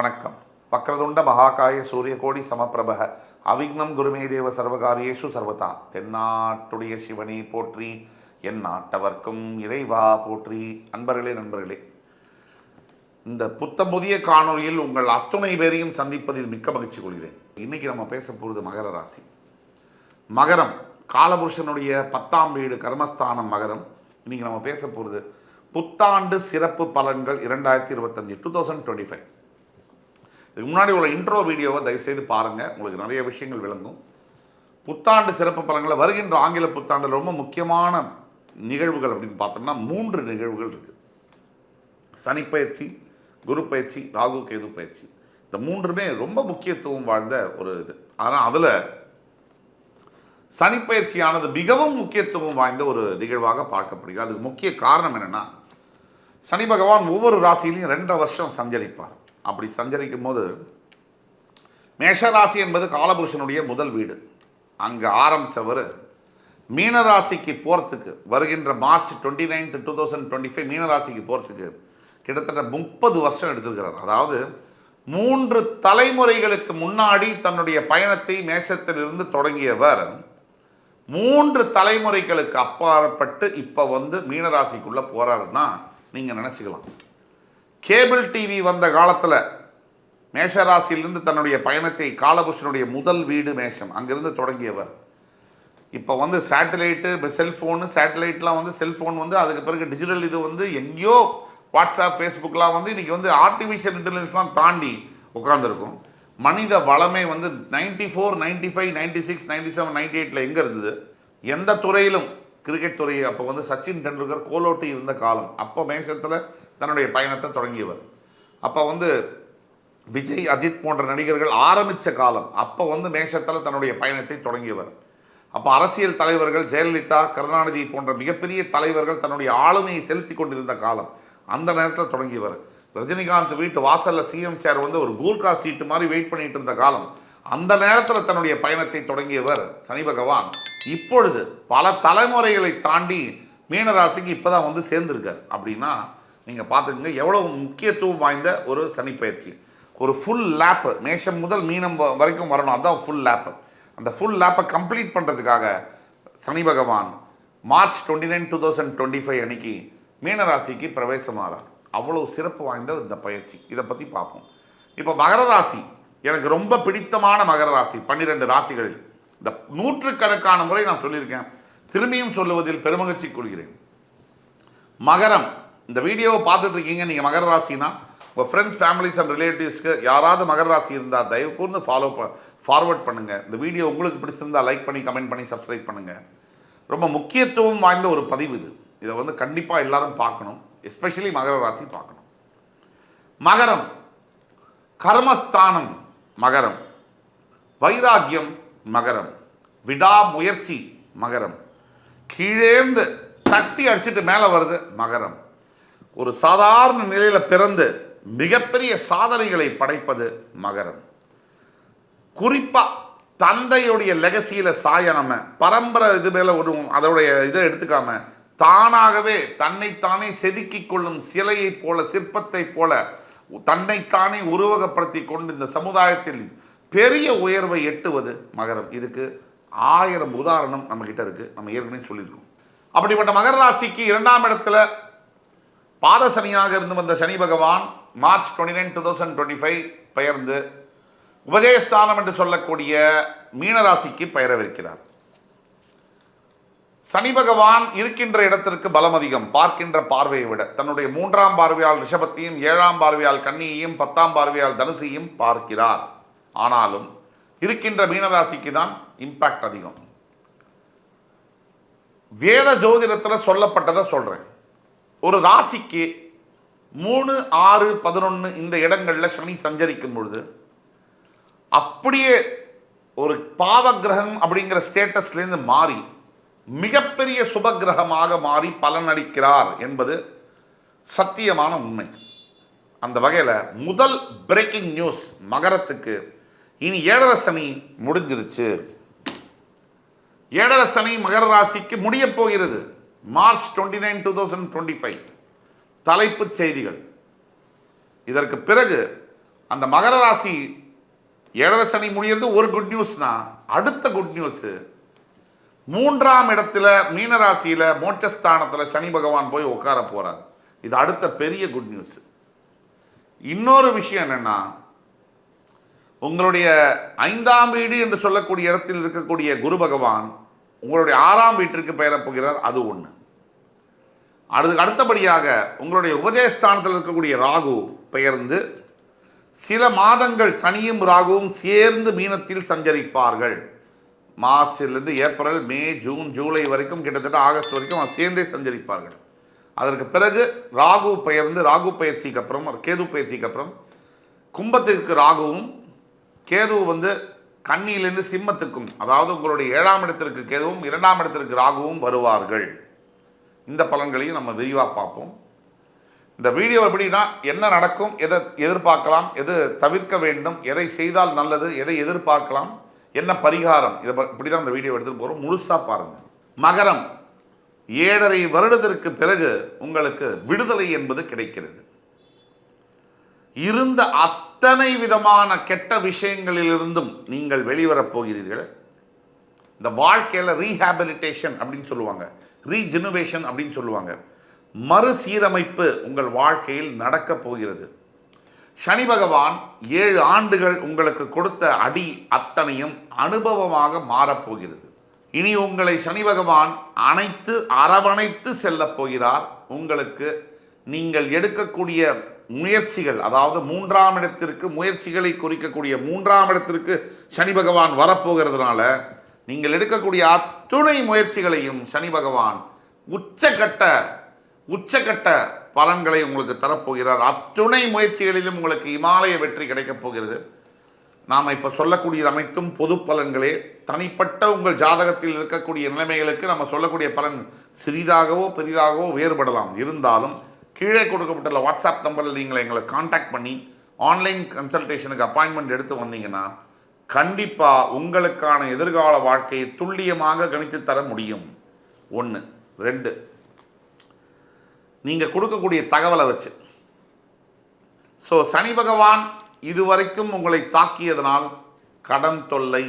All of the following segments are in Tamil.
வணக்கம். வக்ரதுண்ட மகாகாய சூரியகோடி சமப்பிரபக அவிக்னம் குருமே தேவ சர்வகாரியேஷு சர்வதா. தென்னாட்டுடைய சிவனே போற்றி என் நாட்டவர்க்கும் இறைவா போற்றி. அன்பர்களே நண்பர்களே இந்த புத்தம் புதிய காணொளியில் உங்கள் அத்துணை பேரையும் சந்திப்பதில் மிக்க மகிழ்ச்சி கொள்கிறேன். இன்னைக்கு நம்ம பேச போகிறது மகர ராசி. மகரம் காலபுருஷனுடைய பத்தாம் வீடு கர்மஸ்தானம் மகரம். இன்னைக்கு நம்ம பேச போகிறது புத்தாண்டு சிறப்பு பலன்கள் இரண்டாயிரத்தி இருபத்தஞ்சு டூ தௌசண்ட் டுவெண்ட்டி ஃபைவ் இதுக்கு முன்னாடி உள்ள இன்ட்ரோ வீடியோவை தயவுசெய்து பாருங்கள் உங்களுக்கு நிறைய விஷயங்கள் விளங்கும். புத்தாண்டு சிறப்பு பலன்களை வருகின்ற ஆங்கில புத்தாண்டில் ரொம்ப முக்கியமான நிகழ்வுகள் அப்படின்னு பார்த்தோம்னா மூன்று நிகழ்வுகள் இருக்குது சனிப்பயிற்சி குரு பயிற்சி ராகு கேது பயிற்சி. இந்த மூன்றுமே ரொம்ப முக்கியத்துவம் வாழ்ந்த ஒரு இது. ஆனால் அதில் சனிப்பயிற்சியானது மிகவும் முக்கியத்துவம் வாய்ந்த ஒரு நிகழ்வாக பார்க்கப்படுகிறது. அதுக்கு முக்கிய காரணம் என்னென்னா சனி பகவான் ஒவ்வொரு ராசியிலையும் ரெண்டரை வருஷம் சஞ்சரிப்பார். அப்படி சஞ்சரிக்கும் போது மேஷராசி என்பது காலபுருஷனுடைய முதல் வீடு. அங்கே ஆரம்பித்தவர் மீனராசிக்கு போகிறதுக்கு வருகின்ற March twenty ninth two thousand twenty five மீனராசிக்கு போகிறதுக்கு கிட்டத்தட்ட முப்பது வருஷம் எடுத்திருக்கிறார். அதாவது மூன்று தலைமுறைகளுக்கு முன்னாடி தன்னுடைய பயணத்தை மேஷத்திலிருந்து தொடங்கியவர் மூன்று தலைமுறைகளுக்கு அப்பாற்பட்டு இப்போ வந்து மீனராசிக்குள்ளே போகிறாருன்னா நீங்கள் நினச்சிக்கலாம். கேபிள் டிவி வந்த காலத்தில் மேஷராசியிலிருந்து தன்னுடைய பயணத்தை காலபுஷனுடைய முதல் வீடு மேஷம். அங்கிருந்து தொடங்கியவர். இப்போ வந்து சேட்டலைட்டு செல்ஃபோனு சேட்டலைட்லாம் வந்து செல்ஃபோன் வந்து அதுக்கு பிறகு டிஜிட்டல் இது வந்து எங்கேயோ வாட்ஸ்அப் ஃபேஸ்புக்லாம் வந்து இன்றைக்கி வந்து ஆர்டிஃபிஷியல் இன்டெலிஜென்ஸ்லாம் தாண்டி உட்காந்துருக்கும் மனித வளமே வந்து ninety four ninety five ninety six ninety seven ninety எயிட்டில் எங்கே இருந்தது? எந்த துறையிலும் கிரிக்கெட் துறை அப்போ வந்து சச்சின் டெண்டுல்கர் கோலோட்டி இருந்த காலம். அப்போ மேஷத்தில் தன்னுடைய பயணத்தை தொடங்கியவர். அப்போ வந்து விஜய் அஜித் போன்ற நடிகர்கள் ஆரம்பித்த காலம் அப்போ வந்து மேஷத்தில் தன்னுடைய பயணத்தை தொடங்கியவர். அப்போ அரசியல் தலைவர்கள் ஜெயலலிதா கருணாநிதி போன்ற மிகப்பெரிய தலைவர்கள் தன்னுடைய ஆளுமையை செலுத்தி கொண்டிருந்த காலம் அந்த நேரத்தில் தொடங்கியவர். ரஜினிகாந்த் வீட்டு வாசலில் சிஎம் சேர் வந்து ஒரு கூர்கா சீட்டு மாதிரி வெயிட் பண்ணிட்டு இருந்த காலம் அந்த நேரத்தில் தன்னுடைய பயணத்தை தொடங்கியவர் சனி பகவான். இப்பொழுது பல தலைமுறைகளை தாண்டி மீனராசிக்கு இப்போ தான் வந்து சேர்ந்துருக்கார். அப்படின்னா நீங்கள் பார்த்துக்கங்க. எவ்வளோ முக்கியத்துவம் வாய்ந்த ஒரு சனி பயிற்சி. ஒரு ஃபுல் லேப்பு மேஷம் முதல் மீனம் வ- வரைக்கும் வரணும். அதுதான் ஃபுல் லேப்பு அந்த ஃபுல் லேப்பை கம்ப்ளீட் பண்ணுறதுக்காக சனி பகவான் March twenty nine two thousand twenty five அன்னைக்கு மீனராசிக்கு பிரவேசமாகிறார் அவ்வளோ சிறப்பு வாய்ந்த இந்த பயிற்சி. இதை பற்றி பார்ப்போம். இப்போ மகர ராசி. எனக்கு ரொம்ப பிடித்தமான மகர ராசி. பன்னிரெண்டு ராசிகளில். இந்த நூற்றுக்கணக்கான முறை நான் சொல்லியிருக்கேன். திரும்பியும் சொல்லுவதில் பெருமகிழ்ச்சி கொள்கிறேன். மகரம். இந்த வீடியோவை பார்த்துட்ருக்கீங்க நீங்கள் மகர ராசினா உங்கள் ஃப்ரெண்ட்ஸ் ஃபேமிலிஸ் அண்ட் ரிலேட்டிவ்ஸ்க்கு யாராவது மகர ராசி இருந்தால் தயவு கூர்ந்து ஃபாலோ ப ஃபார்வர்ட் பண்ணுங்கள் இந்த வீடியோ உங்களுக்கு பிடிச்சிருந்தா லைக் பண்ணி கமெண்ட் பண்ணி சப்ஸ்கிரைப் பண்ணுங்கள் ரொம்ப முக்கியத்துவம் வாய்ந்த ஒரு பதிவு இது. இதை வந்து கண்டிப்பாக எல்லாரும் பார்க்கணும். எஸ்பெஷலி மகர ராசி பார்க்கணும். மகரம் கர்மஸ்தானம் மகரம். வைராக்கியம் மகரம். விடாமுயற்சி மகரம். கீழேந்து தட்டி அடிச்சிட்டு மேலே வருது மகரம். ஒரு சாதாரண நிலையில் பிறந்து மிகப்பெரிய சாதனைகளை படைப்பது மகரம். குறிப்பாக தந்தையுடைய லெகசியில் சாய நம்ம பரம்பரை இது மேலே ஒரு அதோடைய இதை எடுத்துக்காம தானாகவே தன்னைத்தானே செதுக்கிக் கொள்ளும் சிலையைப் போல சிற்பத்தைப் போல தன்னைத்தானே உருவகப்படுத்தி கொண்டு இந்த சமுதாயத்தில் பெரிய உயர்வை எட்டுவது மகரம். இதுக்கு ஆயிரம் உதாரணம் நம்ம இருக்குது இருக்கு. நம்ம ஏற்கனவே சொல்லியிருக்கோம். அப்படிப்பட்ட மகர ராசிக்கு இரண்டாம் இடத்துல பாதசனியாக இருந்து வந்த சனி பகவான் March twenty nine two thousand twenty five பெயர்ந்து உபஜயஸ்தானம் என்று சொல்லக்கூடிய மீனராசிக்கு பெயரவிருக்கிறார். சனி பகவான் இருக்கின்ற இடத்திற்கு பலம் அதிகம் பார்க்கின்ற பார்வையை விட. தன்னுடைய மூன்றாம் பார்வையால் ரிஷபத்தையும் ஏழாம் பார்வையால் கன்னியையும் பத்தாம் பார்வையால் தனுசையும் பார்க்கிறார். ஆனாலும் இருக்கின்ற மீனராசிக்கு தான் இம்பாக்ட் அதிகம். வேத ஜோதிடத்தில் சொல்லப்பட்டதை சொல்கிறேன் ஒரு ராசிக்கு மூணு ஆறு பதினொன்று இந்த இடங்களில் சனி சஞ்சரிக்கும் பொழுது அப்படியே ஒரு பாவ கிரகம் அப்படிங்கிற ஸ்டேட்டஸ்லேருந்து மாறி மிகப்பெரிய சுப கிரகமாக மாறி பலனளிக்கிறார் என்பது சத்தியமான உண்மை. அந்த வகையில் முதல் பிரேக்கிங் நியூஸ் மகரத்துக்கு இனி ஏழரை சனி முடிஞ்சிருச்சு. ஏழரை சனி மகர ராசிக்கு முடியப் போகிறது. March twenty nine two thousand twenty five தலைப்புச் செய்திகள். இதற்கு பிறகு அந்த மகர ராசி ஏழரை சனி முடியறது ஒரு குட் நியூஸ்னா அடுத்த குட் நியூஸ் மூன்றாம் இடத்துல மீனராசியில் மோட்சஸ்தானத்தில் சனி பகவான் போய் உட்கார போகிறார் இது அடுத்த பெரிய குட் நியூஸ் இன்னொரு விஷயம் என்னென்னா உங்களுடைய ஐந்தாம் வீடு என்று சொல்லக்கூடிய இடத்தில் இருக்கக்கூடிய குரு பகவான் உங்களுடைய ஆறாம் வீட்டிற்கு பெயரப் போகிறார் அது ஒன்று அடுத்து அடுத்தபடியாக உங்களுடைய உபதேசஸ்தானத்தில் இருக்கக்கூடிய ராகு பெயர்ந்து சில மாதங்கள் சனியும் ராகுவும் சேர்ந்து மீனத்தில் சஞ்சரிப்பார்கள். மார்ச்லேருந்து ஏப்ரல் மே ஜூன் ஜூலை வரைக்கும் கிட்டத்தட்ட ஆகஸ்ட் வரைக்கும் சேர்ந்தே சஞ்சரிப்பார்கள். அதற்கு பிறகு ராகு பெயர்ந்து ராகு பயிற்சிக்கு அப்புறம் கேது பயிற்சிக்கு அப்புறம் கும்பத்திற்கு ராகுவும் கேது வந்து கண்ணியிலிருந்து சிம்மத்துக்கும் அதாவது உங்களுடைய ஏழாம் இடத்திற்கு கேதுவும் இரண்டாம் இடத்திற்கு ராகுவும் வருவார்கள். இந்த பலன்களையும் நம்ம விரிவாக பார்ப்போம். இந்த வீடியோ எப்படின்னா என்ன நடக்கும் எதை எதிர்பார்க்கலாம் எது தவிர்க்க வேண்டும் எதை செய்தால் நல்லது எதை எதிர்பார்க்கலாம் என்ன பரிகாரம் இதை இப்படி தான் இந்த வீடியோ எடுத்துகிட்டு போகிறோம் முழுசாக பாருங்கள் மகரம் ஏழரை வருடத்திற்கு பிறகு உங்களுக்கு விடுதலை என்பது கிடைக்கிறது. இருந்த அத்தனை விதமான கெட்ட விஷயங்களிலிருந்தும் நீங்கள் வெளிவரப் போகிறீர்கள். இந்த வாழ்க்கையில் ரீஹாபிலிட்டேஷன் அப்படின்னு சொல்லுவாங்க. ரீஜெனுவேஷன் அப்படின்னு சொல்லுவாங்க. மறுசீரமைப்பு உங்கள் வாழ்க்கையில் நடக்கப் போகிறது. சனி பகவான் ஏழு ஆண்டுகள் உங்களுக்கு கொடுத்த அடி அத்தனையும் அனுபவமாக மாறப்போகிறது இனி உங்களை சனி பகவான் அனைத்து அரவணைத்து செல்லப் போகிறார். உங்களுக்கு நீங்கள் எடுக்கக்கூடிய முயற்சிகள் அதாவது மூன்றாம் இடத்திற்கு முயற்சிகளை குறிக்கக்கூடிய மூன்றாம் இடத்திற்கு சனி பகவான் வரப்போகிறதுனால நீங்கள் எடுக்கக்கூடிய அத்துணை முயற்சிகளையும் சனி பகவான் உச்சக்கட்ட உச்சக்கட்ட பலன்களை உங்களுக்கு தரப்போகிறார். அத்துணை முயற்சிகளிலும் உங்களுக்கு இமாலய வெற்றி கிடைக்கப் போகிறது. நாம் இப்போ சொல்லக்கூடியது அனைத்தும் பொது பலன்களே. தனிப்பட்ட உங்கள் ஜாதகத்தில் இருக்கக்கூடிய நிலைமைகளுக்கு நம்ம சொல்லக்கூடிய பலன் சிறிதாகவோ பெரிதாகவோ வேறுபடலாம். இருந்தாலும் கீழே கொடுக்கப்பட்டுள்ள வாட்ஸ்அப் நம்பரில் நீங்கள் எங்களை காண்டாக்ட் பண்ணி ஆன்லைன் கன்சல்டேஷனுக்கு அப்பாயின்மெண்ட் எடுத்து வந்தீங்கன்னா கண்டிப்பாக உங்களுக்கான எதிர்கால வாழ்க்கையை துல்லியமாக கணித்து தர முடியும். ஒன்று ரெண்டு. நீங்கள் கொடுக்கக்கூடிய தகவலை வச்சு. ஸோ சனி பகவான் இதுவரைக்கும் உங்களை தாக்கியதனால் கடன் தொல்லை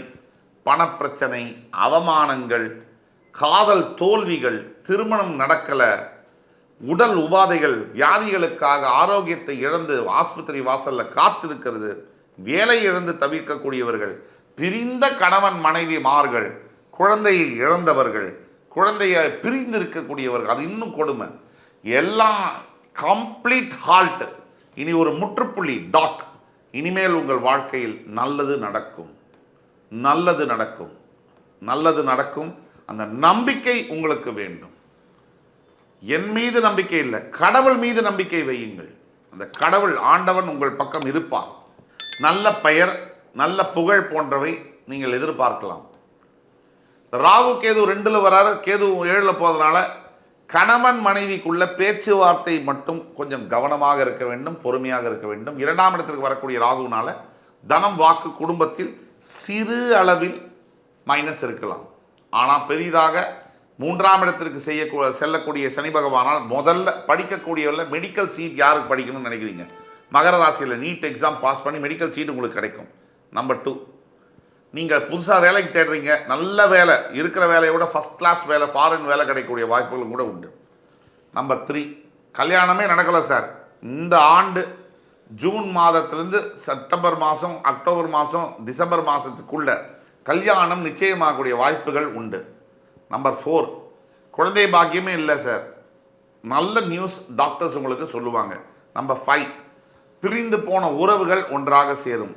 பணப்பிரச்சனை அவமானங்கள் காதல் தோல்விகள் திருமணம் நடக்கலை உடல் உபாதைகள் வியாதிகளுக்காக ஆரோக்கியத்தை இழந்து ஆஸ்பத்திரி வாசலில் காத்திருக்கிறது வேலை இழந்து தவிர்க்கக்கூடியவர்கள் பிரிந்த கணவன் மனைவி மார்கள் குழந்தையை இழந்தவர்கள் குழந்தையை பிரிந்து இருக்கக்கூடியவர்கள் அது இன்னும் கொடுமை. எல்லாம் கம்ப்ளீட் ஹால்ட் இனி ஒரு முற்றுப்புள்ளி டாட் இனிமேல் உங்கள் வாழ்க்கையில் நல்லது நடக்கும். நல்லது நடக்கும். நல்லது நடக்கும். அந்த நம்பிக்கை உங்களுக்கு வேண்டும். என் மீது நம்பிக்கை இல்லை. கடவுள் மீது நம்பிக்கை வையுங்கள். அந்த கடவுள் ஆண்டவன் உங்கள் பக்கம் இருப்பார். நல்ல பெயர் நல்ல புகழ் போன்றவை நீங்கள் எதிர்பார்க்கலாம். ராகு கேது ரெண்டில் வராரு. கேது ஏழில் போகிறதுனால கணவன் மனைவிக்குள்ள பேச்சுவார்த்தை மட்டும் கொஞ்சம் கவனமாக இருக்க வேண்டும் பொறுமையாக இருக்க வேண்டும். இரண்டாம் இடத்திற்கு வரக்கூடிய ராகுனால தனம் வாக்கு குடும்பத்தில் சிறு அளவில் மைனஸ் இருக்கலாம். ஆனால் பெரிதாக மூன்றாம் இடத்திற்கு செய்ய செல்லக்கூடிய சனி பகவானால் முதல்ல படிக்கக்கூடியவர்ல மெடிக்கல் சீட் யாருக்கு படிக்கணும்னு நினைக்கிறீங்க? மகர ராசியில் நீட் எக்ஸாம் பாஸ் பண்ணி மெடிக்கல் சீட் உங்களுக்கு கிடைக்கும். நம்பர் டூ நீங்கள் புதுசாக வேலைக்கு தேடுறீங்க. நல்ல வேலை. இருக்கிற வேலையை விட ஃபஸ்ட் கிளாஸ் வேலை ஃபாரின் வேலை கிடைக்கக்கூடிய வாய்ப்புகளும் கூட உண்டு. நம்பர் த்ரீ கல்யாணமே நடக்கலை சார் இந்த ஆண்டு ஜூன் மாதத்துலேருந்து செப்டம்பர் மாதம் அக்டோபர் மாதம் டிசம்பர் மாதத்துக்குள்ள கல்யாணம் நிச்சயமாகக்கூடிய வாய்ப்புகள் உண்டு. நம்பர் ஃபோர் குழந்தை பாக்கியமே இல்லை சார் நல்ல நியூஸ் டாக்டர்ஸ் உங்களுக்கு சொல்லுவாங்க. நம்பர் ஃபைவ் பிரிந்து போன உறவுகள் ஒன்றாக சேரும்.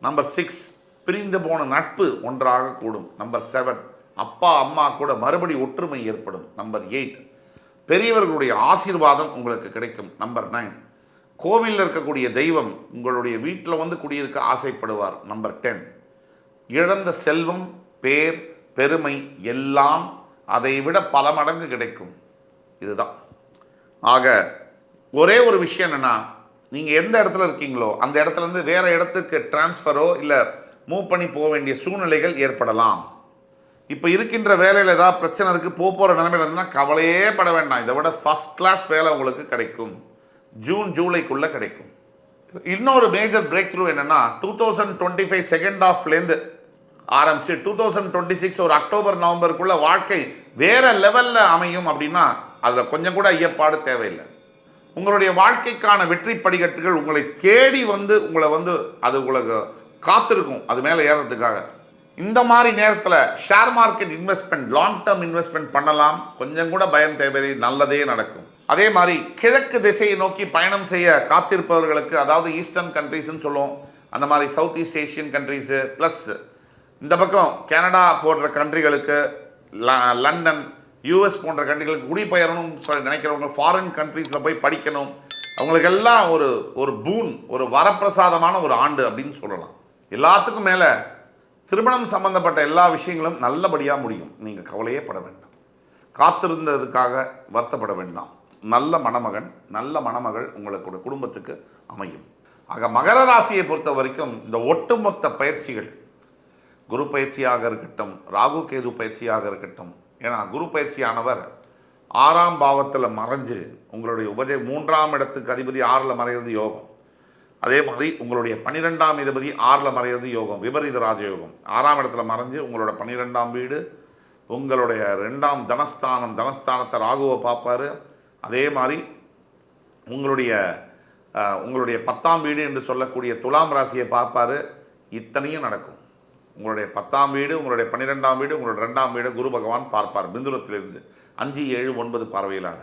நம்பர் சிக்ஸ் பிரிந்து போன நட்பு ஒன்றாக கூடும். நம்பர் செவன் அப்பா அம்மா கூட மறுபடி ஒற்றுமை ஏற்படும். நம்பர் எயிட் பெரியவர்களுடைய ஆசீர்வாதம் உங்களுக்கு கிடைக்கும். நம்பர் நைன் கோவிலில் இருக்கக்கூடிய தெய்வம் உங்களுடைய வீட்டில் வந்து குடியிருக்க ஆசைப்படுவார். நம்பர் டென் இழந்த செல்வம் பேர் பெருமை எல்லாம் அதை விட பல மடங்கு கிடைக்கும். இதுதான். ஆக ஒரே ஒரு விஷயம் என்னென்னா நீங்கள் எந்த இடத்துல இருக்கீங்களோ அந்த இடத்துலேருந்து வேறு வேற இடத்துக்கு டிரான்ஸ்ஃபரோ இல்லை மூவ் பண்ணி போக வேண்டிய சூழ்நிலைகள் ஏற்படலாம். இப்போ இருக்கின்ற வேலையில் ஏதாவது பிரச்சனை இருக்குது போக போகிற நிலைமையில் இருந்ததுன்னா கவலையே பட வேண்டாம். இதை விட ஃபஸ்ட் கிளாஸ் வேலை உங்களுக்கு கிடைக்கும். ஜூன் ஜூலைக்குள்ளே கிடைக்கும். இன்னொரு மேஜர் பிரேக் த்ரூ என்னென்னா two thousand twenty five second ஆஃப்லேருந்து ஆரம்பிச்சு டூ தௌசண்ட் டுவெண்ட்டி சிக்ஸ் ஒரு அக்டோபர் நவம்பருக்குள்ள வாழ்க்கை வேற லெவல்ல அமையும் அப்படின்னா அதில் கொஞ்சம் கூட ஐயப்பாடு தேவையில்லை. உங்களுடைய வாழ்க்கைக்கான வெற்றி படிக்கட்டுகள் உங்களை தேடி வந்து உங்களை வந்து அது உங்களுக்கு காத்திருக்கும். அது மேலே ஏறதுக்காக. இந்த மாதிரி நேரத்தில் share market investment long term investment பண்ணலாம். கொஞ்சம் கூட பயம் தேவையில்லை. நல்லதே நடக்கும். அதே மாதிரி கிழக்கு திசையை நோக்கி பயணம் செய்ய காத்திருப்பவர்களுக்கு அதாவது ஈஸ்டர்ன் கண்ட்ரீஸ்னு சொல்லுவோம். அந்த மாதிரி south east Asian countries plus இந்த பக்கம் கனடா போன்ற கண்ட்ரிகளுக்கு ல- லண்டன் யூஎஸ் போன்ற கண்ட்ரிகளுக்கு குடிபெயரணும்னு சொல்லி நினைக்கிறவங்க ஃபாரின் கண்ட்ரீஸில் போய் படிக்கணும். அவங்களுக்கெல்லாம் ஒரு ஒரு பூன் ஒரு வரப்பிரசாதமான ஒரு ஆண்டு அப்படின்னு சொல்லலாம். எல்லாத்துக்கும் மேலே திருமணம் சம்பந்தப்பட்ட எல்லா விஷயங்களும் நல்லபடியாக முடியும். நீங்கள் கவலையே பட வேண்டாம். காத்திருந்ததுக்காக வருத்தப்பட வேண்டாம். நல்ல மணமகன் நல்ல மணமகள் உங்களுடைய குடும்பத்துக்கு அமையும். ஆக மகர ராசியை பொறுத்த வரைக்கும் இந்த ஒட்டுமொத்த பயிற்சிகள் குரு பயிற்சியாக இருக்கட்டும் ராகு கேது பயிற்சியாக இருக்கட்டும். ஏன்னா குரு பயிற்சியானவர் ஆறாம் பாவத்தில் மறைஞ்சு உங்களுடைய உபஜை மூன்றாம் இடத்துக்கு அதிபதி ஆறில் மறைகிறது யோகம். அதே மாதிரி உங்களுடைய பன்னிரெண்டாம் அதிபதி ஆறில் மறைகிறது யோகம் விபரீத ராஜயோகம். ஆறாம் இடத்துல மறைஞ்சு உங்களோட பன்னிரெண்டாம் வீடு உங்களுடைய ரெண்டாம் தனஸ்தானம் தனஸ்தானத்தை ராகுவை பார்ப்பாரு. அதே மாதிரி உங்களுடைய உங்களுடைய பத்தாம் வீடு என்று சொல்லக்கூடிய துலாம் ராசியை பார்ப்பாரு. இத்தனையும் நடக்கும். உங்களுடைய பத்தாம் வீடு உங்களுடைய பன்னிரெண்டாம் வீடு உங்களுடைய ரெண்டாம் வீடு குரு பகவான் பார்ப்பார் பிந்துரத்திலிருந்து அஞ்சு ஏழு ஒன்பது பார்வையிலான.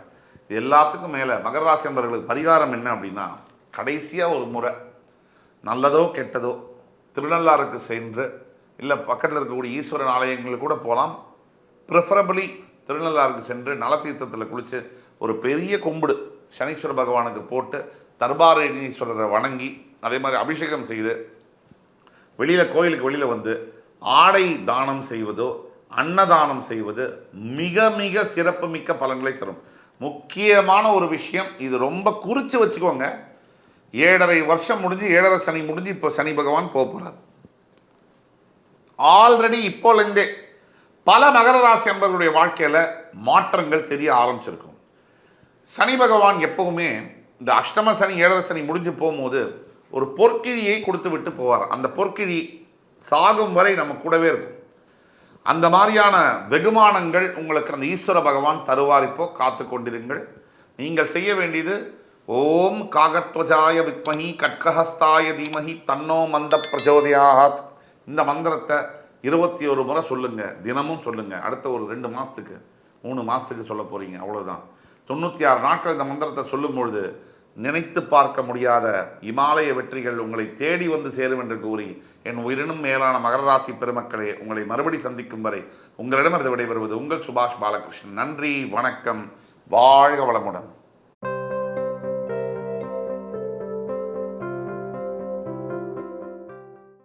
இது எல்லாத்துக்கும் மேலே மகர ராசி நண்பர்களுக்கு பரிகாரம் என்ன அப்படின்னா கடைசியாக ஒரு முறை நல்லதோ கெட்டதோ திருநள்ளாறுக்கு சென்று இல்லை பக்கத்தில் இருக்கக்கூடிய ஈஸ்வரன் ஆலயங்களுக்கு கூட போகலாம் ப்ரிஃபரபிளி திருநள்ளாறுக்கு சென்று நலத்தீர்த்தத்தில் குளித்து ஒரு பெரிய கும்பிடு சனீஸ்வர பகவானுக்கு போட்டு தர்பாரணீஸ்வரரை வணங்கி அதே மாதிரி அபிஷேகம் செய்து வெளியில் கோயிலுக்கு வெளியில் வந்து ஆடை தானம் செய்வதோ அன்னதானம் செய்வது மிக மிக சிறப்பு மிக்க பலன்களை தரும். முக்கியமான ஒரு விஷயம் இது ரொம்ப குறித்து வச்சுக்கோங்க. ஏழரை வருஷம் முடிஞ்சு ஏழரை சனி முடிஞ்சு இப்போ சனி பகவான் போக போகிறார் ஆல்ரெடி இப்போலேருந்தே பல மகர ராசி அன்பர்களுடைய வாழ்க்கையில் மாற்றங்கள் தெரிய ஆரம்பிச்சிருக்கும். சனி பகவான் எப்பவுமே இந்த அஷ்டம சனி ஏழரை சனி முடிஞ்சு போகும்போது ஒரு பொற்கிழியை கொடுத்து விட்டு போவார். அந்த பொற்கிழி சாகும் வரை நம்ம கூடவே இருக்கும். அந்த மாதிரியான வெகுமானங்கள் உங்களுக்கு அந்த ஈஸ்வர பகவான் தருவார் இப்போ. காத்து கொண்டிருங்கள். நீங்கள் செய்ய வேண்டியது ஓம் காகத்வஜாய வித்மகி கட்கஹஸ்தாய தீமகி தன்னோ மந்த பிரஜோதயாத். இந்த மந்திரத்தை இருபத்தி ஒரு முறை சொல்லுங்கள் தினமும் சொல்லுங்கள் அடுத்த ஒரு ரெண்டு மாதத்துக்கு மூணு மாதத்துக்கு சொல்ல போகிறீங்க அவ்வளோதான் தொண்ணூற்றி ஆறு நாட்கள் இந்த மந்திரத்தை சொல்லும் பொழுது நினைத்து பார்க்க முடியாத இமாலய வெற்றிகள் உங்களை தேடி வந்து சேரும் என்று கூறி என் உயிரினும் மேலான மகர ராசி பெருமக்களே உங்களை மறுபடி சந்திக்கும் வரை உங்களிடமிருந்து விடைபெறுவது உங்கள் சுபாஷ் பாலகிருஷ்ணன். நன்றி வணக்கம் வாழ்க வளமுடன்.